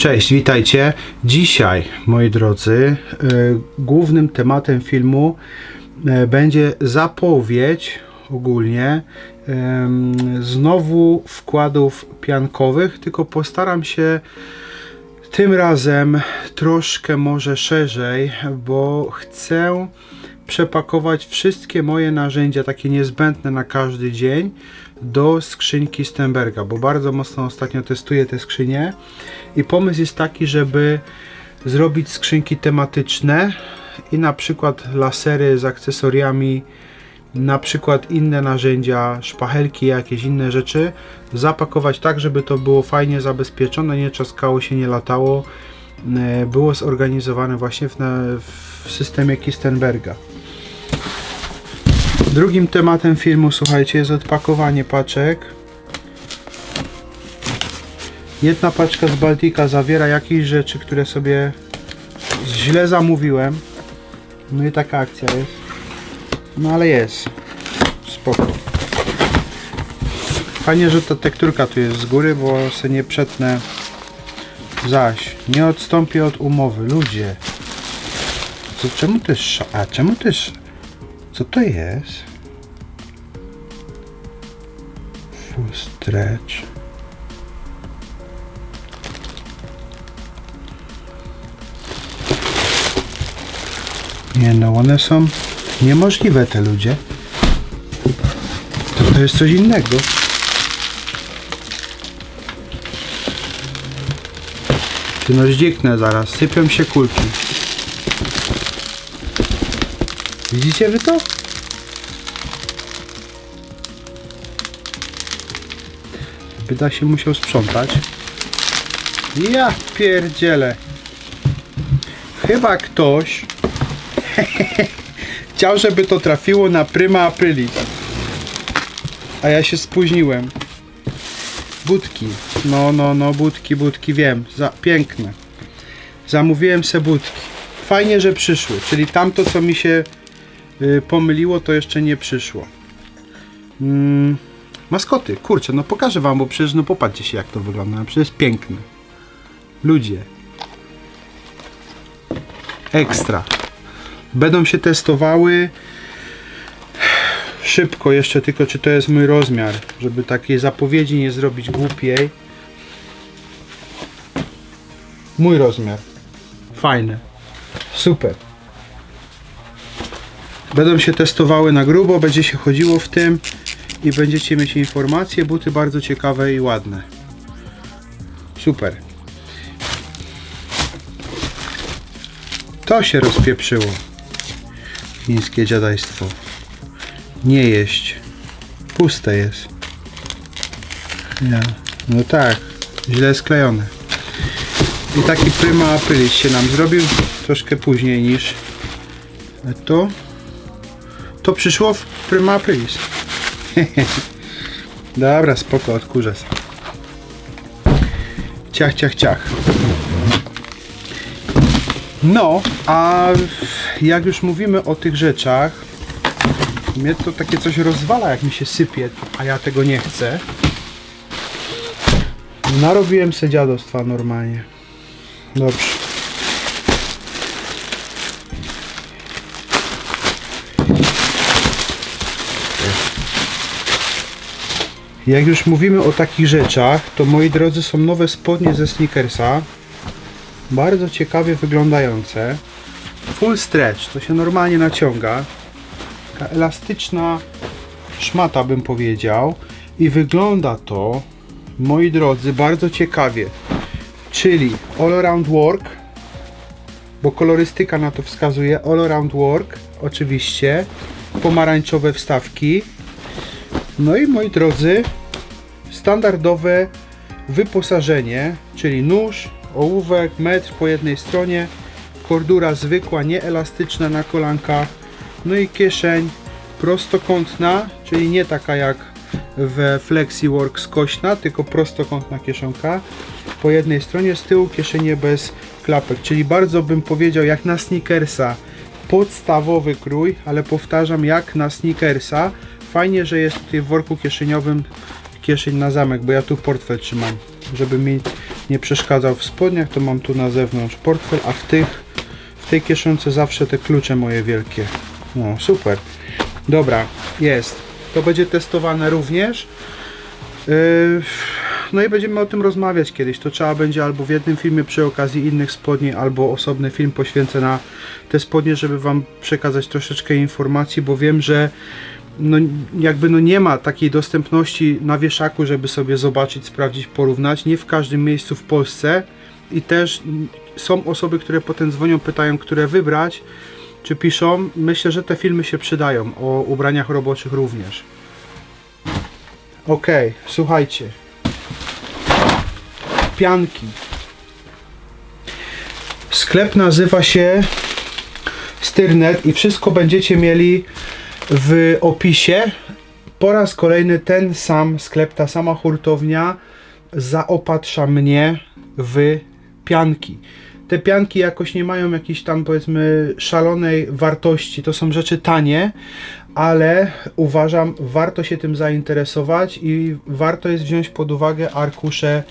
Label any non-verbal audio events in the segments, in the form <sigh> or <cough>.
Cześć, witajcie. Dzisiaj, moi drodzy, e, głównym tematem filmu e, będzie zapowiedź ogólnie znowu wkładów piankowych, tylko postaram się tym razem troszkę może szerzej, bo chcę przepakować wszystkie moje narzędzia, takie niezbędne na każdy dzień, do skrzynki Stenberga, bo bardzo mocno ostatnio testuję te skrzynie i pomysł jest taki, żeby zrobić skrzynki tematyczne i na przykład lasery z akcesoriami, na przykład inne narzędzia, szpachelki, jakieś inne rzeczy zapakować tak, żeby to było fajnie zabezpieczone, nie czaskało się, nie latało. E, Było zorganizowane właśnie w, w systemie Kistenberga. Drugim tematem filmu, słuchajcie, jest odpakowanie paczek. Jedna paczka z Baltika zawiera jakieś rzeczy, które sobie źle zamówiłem. No i taka akcja jest. No ale jest. Spoko. Fajnie, że ta tekturka tu jest z góry, bo se nie przetnę. Zaś, nie odstąpię od umowy. Ludzie. Co, czemu sz- A, czemu jest... Co to jest? Full stretch. Nie no, one są niemożliwe te ludzie. To, to jest coś innego. Ty no zdziknę zaraz, sypią się kulki. Widzicie wy to? Byda się musiał sprzątać. Ja pierdzielę. Chyba ktoś <laughs> chciał, żeby to trafiło na Prima Aprilis. A ja się spóźniłem. Budki. No, no, no, budki, budki, wiem. Za, piękne. Zamówiłem se budki. Fajnie, że przyszły. Czyli tamto, co mi się pomyliło, to jeszcze nie przyszło. Mm, maskoty, kurczę, no pokażę wam, bo przecież no popatrzcie się jak to wygląda. No, Przecież piękne. Ludzie. Ekstra. Będą się testowały szybko jeszcze, tylko czy to jest mój rozmiar, żeby takiej zapowiedzi nie zrobić głupiej. Mój rozmiar. Fajne. Super. Będą się testowały na grubo, będzie się chodziło w tym i będziecie mieć informacje. Buty bardzo ciekawe i ładne. Super. To się rozpieprzyło. Chińskie dziadajstwo. Nie jeść. Puste jest. Ja. No tak. Źle sklejone. I taki Prima Aprilis się nam zrobił troszkę później niż to. To przyszło w Prima Aprilis. <laughs> Dobra, spoko, odkurzę. Ciach, ciach, ciach. No, a jak już mówimy o tych rzeczach, mnie to takie coś rozwala, jak mi się sypie, a ja tego nie chcę. Narobiłem se dziadostwa normalnie. Dobrze. Jak już mówimy o takich rzeczach, to moi drodzy są nowe spodnie ze Snickersa. Bardzo ciekawie wyglądające. Full stretch, to się normalnie naciąga. Taka elastyczna szmata bym powiedział. I wygląda to, moi drodzy, bardzo ciekawie. Czyli all around work, bo kolorystyka na to wskazuje. All around work, oczywiście. Pomarańczowe wstawki. No i moi drodzy, standardowe wyposażenie, czyli nóż, ołówek, metr po jednej stronie, kordura zwykła, nieelastyczna na kolankach, no i kieszeń prostokątna, czyli nie taka jak w FlexiWorks skośna, tylko prostokątna kieszonka. Po jednej stronie z tyłu kieszenie bez klapek, czyli bardzo bym powiedział jak na sneakersa podstawowy krój, ale powtarzam jak na sneakersa. Fajnie, że jest tutaj w worku kieszeniowym kieszeń na zamek, bo ja tu portfel trzymam, żeby mi nie przeszkadzał w spodniach, to mam tu na zewnątrz portfel, a w tych w tej kieszonce zawsze te klucze moje wielkie. No, super. Dobra, jest. To będzie testowane również. Yy, no i będziemy o tym rozmawiać kiedyś. To trzeba będzie albo w jednym filmie przy okazji innych spodni, albo osobny film poświęcę na te spodnie, żeby Wam przekazać troszeczkę informacji, bo wiem, że no, jakby no nie ma takiej dostępności na wieszaku, żeby sobie zobaczyć, sprawdzić, porównać. Nie w każdym miejscu w Polsce i też są osoby, które potem dzwonią, pytają, które wybrać, czy piszą. Myślę, że te filmy się przydają, o ubraniach roboczych również. Ok, słuchajcie. Pianki. Sklep nazywa się Styrnet i wszystko będziecie mieli w opisie. Po raz kolejny ten sam sklep, ta sama hurtownia zaopatrza mnie w pianki. Te pianki jakoś nie mają jakiejś tam powiedzmy szalonej wartości. To są rzeczy tanie, ale uważam, warto się tym zainteresować i warto jest wziąć pod uwagę arkusze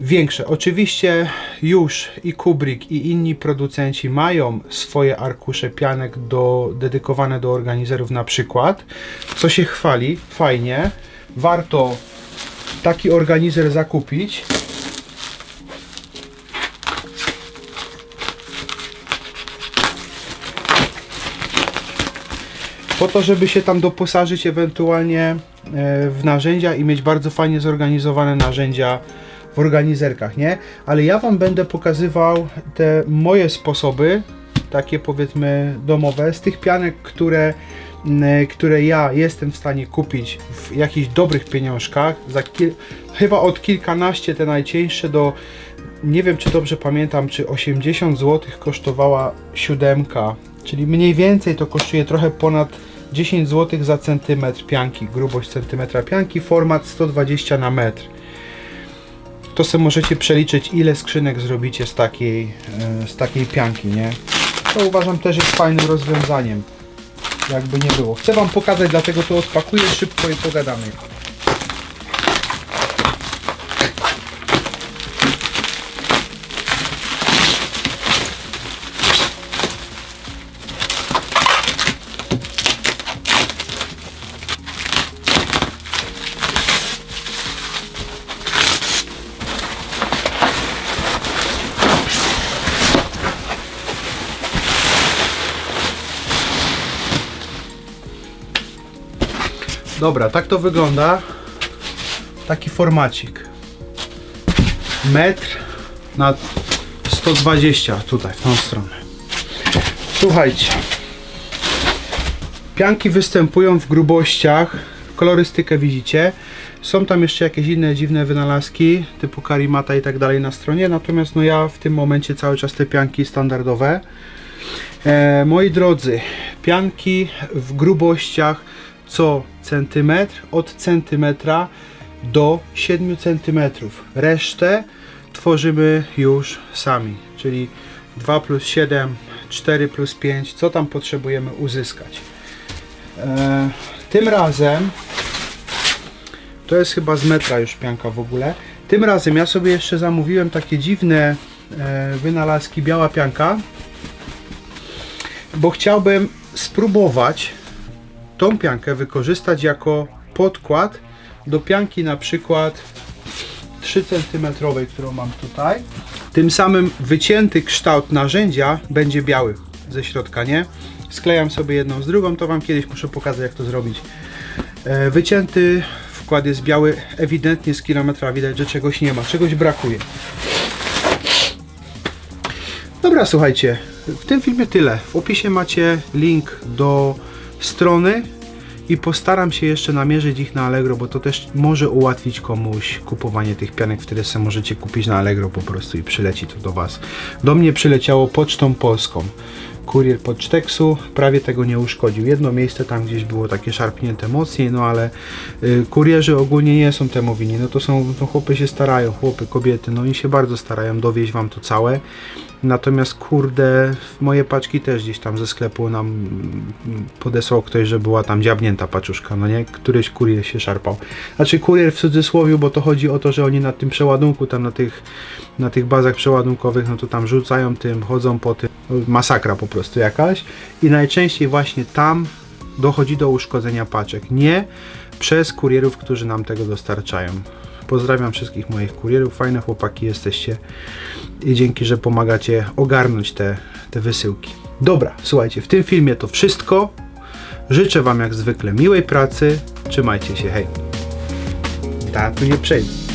większe. Oczywiście już i Kubrick i inni producenci mają swoje arkusze pianek do, dedykowane do organizerów na przykład, co się chwali, fajnie. Warto taki organizer zakupić. Po to, żeby się tam doposażyć ewentualnie e, w narzędzia i mieć bardzo fajnie zorganizowane narzędzia w organizerkach, nie? Ale ja Wam będę pokazywał te moje sposoby, takie powiedzmy domowe, z tych pianek, które, m, które ja jestem w stanie kupić w jakichś dobrych pieniążkach, za kil, chyba od kilkanaście te najcieńsze do, nie wiem czy dobrze pamiętam, czy 80 zł kosztowała siódemka, czyli mniej więcej to kosztuje trochę ponad 10 zł za centymetr pianki, grubość centymetra pianki, format 120 na metr to sobie możecie przeliczyć ile skrzynek zrobicie z takiej, e, z takiej pianki, nie? To uważam też jest fajnym rozwiązaniem. Jakby nie było. Chcę Wam pokazać, dlatego to odpakuję szybko i pogadamy. Dobra, tak to wygląda. Taki formacik. Metr na 120 tutaj, w tą stronę. Słuchajcie. Pianki występują w grubościach. Kolorystykę widzicie. Są tam jeszcze jakieś inne dziwne wynalazki, typu karimata i tak dalej na stronie. Natomiast no ja w tym momencie cały czas te pianki standardowe. E, moi drodzy, pianki w grubościach co centymetr, od centymetra do 7 centymetrów. Resztę tworzymy już sami, czyli 2 plus 7, 4 plus 5, co tam potrzebujemy uzyskać. E, tym razem, to jest chyba z metra już pianka w ogóle, tym razem ja sobie jeszcze zamówiłem takie dziwne e, wynalazki biała pianka, bo chciałbym spróbować tą piankę wykorzystać jako podkład do pianki na przykład 3 cm, którą mam tutaj. Tym samym wycięty kształt narzędzia będzie biały ze środka, nie? Sklejam sobie jedną z drugą, to Wam kiedyś muszę pokazać jak to zrobić. E, Wycięty wkład jest biały, ewidentnie z kilometra widać, że czegoś nie ma, czegoś brakuje. Dobra, słuchajcie, w tym filmie tyle. W opisie macie link do strony i postaram się jeszcze namierzyć ich na Allegro, bo to też może ułatwić komuś kupowanie tych pianek, które sobie możecie kupić na Allegro po prostu i przyleci to do Was. Do mnie przyleciało pocztą polską. Kurier Poczteksu prawie tego nie uszkodził. Jedno miejsce tam gdzieś było takie szarpnięte mocniej, no ale y, kurierzy ogólnie nie są temu winni. No to są, no chłopy się starają, chłopy, kobiety, no i się bardzo starają dowieść Wam to całe. Natomiast kurde, moje paczki też gdzieś tam ze sklepu nam mm, podesłał ktoś, że była tam dziabnięta paczuszka, no nie? Któryś kurier się szarpał. Znaczy kurier w cudzysłowie, bo to chodzi o to, że oni na tym przeładunku, tam na tych, na tych bazach przeładunkowych, no to tam rzucają tym, chodzą po tym, masakra po prostu jakaś. I najczęściej właśnie tam dochodzi do uszkodzenia paczek. Nie przez kurierów, którzy nam tego dostarczają. Pozdrawiam wszystkich moich kurierów, fajne chłopaki jesteście i dzięki, że pomagacie ogarnąć te, te wysyłki. Dobra, słuchajcie, w tym filmie to wszystko. Życzę Wam jak zwykle miłej pracy. Trzymajcie się, hej. Ta tu nie przejdę.